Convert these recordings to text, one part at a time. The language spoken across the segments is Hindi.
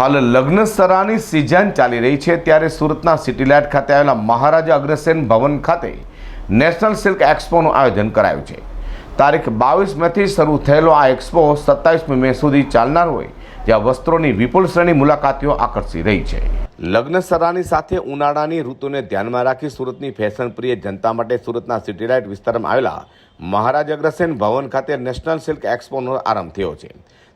હાલ લગ્ન સરાની સિઝન ચાલી રહી છે ત્યારે સુરતના સિટીલાઇટ ખાતે આવેલા મહારાજા અગ્રસેન ભવન ખાતે નેશનલ સિલ્ક એક્સપોનું આયોજન કરાયું છે. તારીખ બાવીસ મેથી શરૂ થયેલો આ એક્સપો સત્તાવીસમી મે સુધી ચાલનાર હોય, જ્યાં વસ્ત્રોની વિપુલ શ્રેણી મુલાકાતીઓ આકર્ષી રહી છે. લગ્ન સરાની સાથે ઉનાળાની ઋતુને ધ્યાનમાં રાખી સુરતની ફેશન પ્રિય જનતા માટે સુરતના સિટીલાઇટ વિસ્તારમાં આવેલા મહારાજ અગ્રસેન ભવન ખાતે નેશનલ સિલ્ક એક્સપોનો આરંભ થયો છે.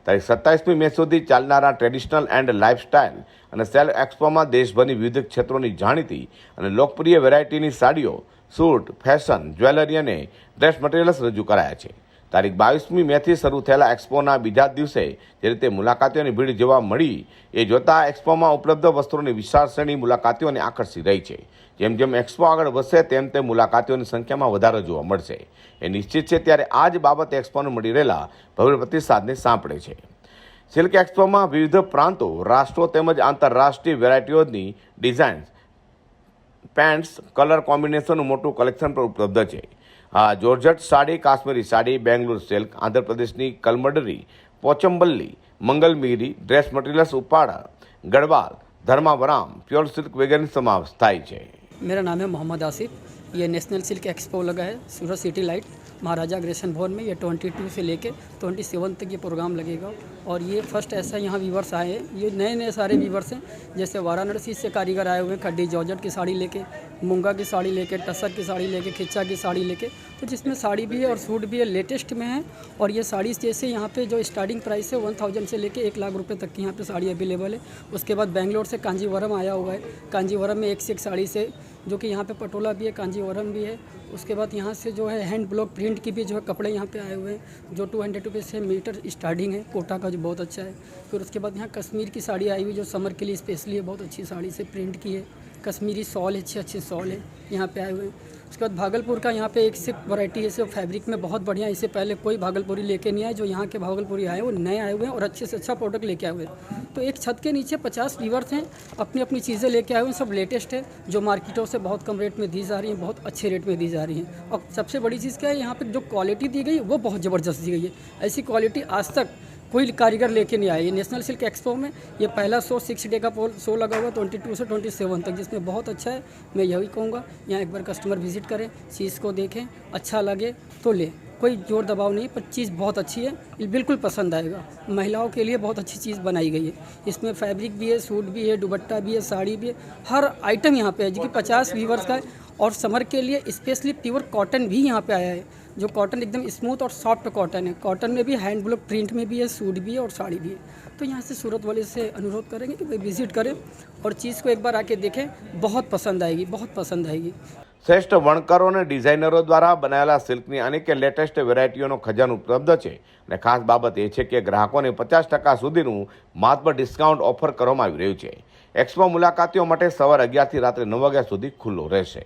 તારીખ સત્તાવીસમી મે સુધી ચાલનારા ટ્રેડિશનલ એન્ડ લાઇફસ્ટાઇલ અને સેલ એક્સપોમાં દેશભરની વિવિધ ક્ષેત્રોની જાણીતી અને લોકપ્રિય વેરાયટીની સાડીઓ, સૂટ, ફેશન, જ્વેલરી અને ડ્રેસ મટીરિયલ્સ રજૂ કરાયા છે. તારીખ બાવીસમી મેથી શરૂ થયેલા એક્સપોના બીજા દિવસે જે રીતે મુલાકાતીઓની ભીડ જોવા મળી, એ જોતા એક્સપોમાં ઉપલબ્ધ વસ્ત્રોની વિશાળ શ્રેણી મુલાકાતીઓને આકર્ષી રહી છે. જેમ જેમ એક્સપો આગળ વધશે, તેમ તેમ મુલાકાતીઓની સંખ્યામાં વધારો જોવા મળશે. એ નિશ્ચિત છે ત્યારે આ જ બાબત એક્સપોને મળી રહેલા ભવ્ય પ્રતિસાદને સાંપડે છે. સિલ્ક એક્સપોમાં વિવિધ પ્રાંતો, રાષ્ટ્રો તેમજ આંતરરાષ્ટ્રીય વેરાયટીઓની ડિઝાઇન્સ, પેન્ટ્સ, કલર કોમ્બિનેશનનું મોટું કલેક્શન પણ ઉપલબ્ધ છે. जोरजट, साड़ी, काश्मीरी साड़ी, बेंगलुरु सिल्क आंध्र प्रदेश की कलमडरी, पोचंबल्ली, मंगलमीरी, dress materials, Uppada, Gadwal, Dharmavaram, pure silk वगैरह समावेश थाई मेरा नाम है मोहम्मद आसिफ। ये नेशनल सिल्क एक्सपो लगा है, सूरत सिटी लाइट, महाराजा अग्रेशन भवन में। ये 22 से लेके 27 तक ये प्रोग्राम लगेगा। और ये फ़र्स्ट ऐसा यहाँ वीवर्स आए हैं। ये नए नए सारे वीवर्स हैं। जैसे वाराणसी से कारीगर आए हुए हैं, खड्डी जॉर्जट की साड़ी लेके, मूँगा की साड़ी लेके, टसर की साड़ी लेके, खिच्चा की साड़ी लेके। तो जिसमें साड़ी भी है और सूट भी है लेटेस्ट में है। और ये साड़ी जैसे यहाँ पे जो स्टार्टिंग प्राइस है वन थाउज़ेंड से लेके एक लाख रुपए तक की यहाँ पे साड़ी अवेलेबल है। उसके बाद बेंगलोर से कांजीवरम आया हुआ है। कांजीवरम में एक से एक साड़ी से, जो कि यहाँ पे पटोला भी है, कांजीवरम भी है। उसके बाद यहाँ से जो है हैंड ब्लॉक प्रिंट की भी जो है कपड़े यहाँ पे आए हुए हैं, जो टू हंड्रेड रुपीज़ से मीटर स्टार्टिंग है, कोटा का जो बहुत अच्छा है। फिर उसके बाद यहाँ कश्मीर की साड़ी आई हुई जो समर के लिए स्पेशली है, बहुत अच्छी साड़ी से प्रिंट की है। कश्मीरी सॉल, अच्छे अच्छे सॉल है, यहाँ पे आए हुए हैं। उसके बाद भागलपुर का यहाँ पे एक से वैरायटी है से फैब्रिक में बहुत बढ़िया इससे पहले कोई भागलपुरी लेके नहीं आए, जो यहाँ के भागलपुरी आए, वो नए आए हुए हैं और अच्छे से अच्छा प्रोडक्ट लेके आए हुए हैं। तो एक छत के नीचे पचास वीवर्स हैं अपनी अपनी चीज़ें लेके आए हुए हैं, सब लेटेस्ट है, जो मार्केटों से बहुत कम रेट में दी जा रही हैं, बहुत अच्छे रेट में दी जा रही हैं। और सबसे बड़ी चीज़ क्या है, यहाँ पर जो क्वालिटी दी गई, वो बहुत ज़बरदस्त दी गई है। ऐसी क्वालिटी आज तक कोई कारीगर लेके नहीं आया ये नेशनल सिल्क एक्सपो में ये पहला शो सिक्स डे का शो लगा हुआ ट्वेंटी टू से ट्वेंटी सेवन तक, जिसमें बहुत अच्छा है। मैं यही कहूँगा, यहाँ एक बार कस्टमर विज़िट करें चीज़ को देखें अच्छा लगे तो ले। कोई ज़ोर दबाव नहीं, पर चीज़ बहुत अच्छी है बिल्कुल पसंद आएगा। महिलाओं के लिए बहुत अच्छी चीज़ बनाई गई है। इसमें फैब्रिक भी है सूट भी है दुबट्टा भी है, साड़ी भी है, हर आइटम यहाँ पे है। जो कि पचास वीवर्स का है और समर के लिए स्पेशली प्योर कॉटन भी यहाँ पे आया है जो कॉटन एकदम स्मूथ और सॉफ्ट कॉटन है कॉटन में भी हैंड ब्लॉक प्रिंट में भी है सूट भी है और साड़ी भी है तो यहाँ से सूरत वाले से अनुरोध करेंगे कि भाई विजिट करें और चीज़ को एक बार आके देखें बहुत पसंद आएगी बहुत पसंद आएगी શ્રેષ્ઠ વણકરો અને ડિઝાઇનરો દ્વારા બનાવેલા સિલ્કની અનેક લેટેસ્ટ વેરાયટીઓનો ખજાનો ઉપલબ્ધ છે અને ખાસ બાબત એ છે કે ગ્રાહકોને પચાસ ટકા સુધીનું માત્ર ડિસ્કાઉન્ટ ઓફર કરવામાં આવી રહ્યું છે એક્સપો મુલાકાતીઓ માટે સવારે અગિયારથી રાત્રે નવ વાગ્યા સુધી ખુલ્લો રહેશે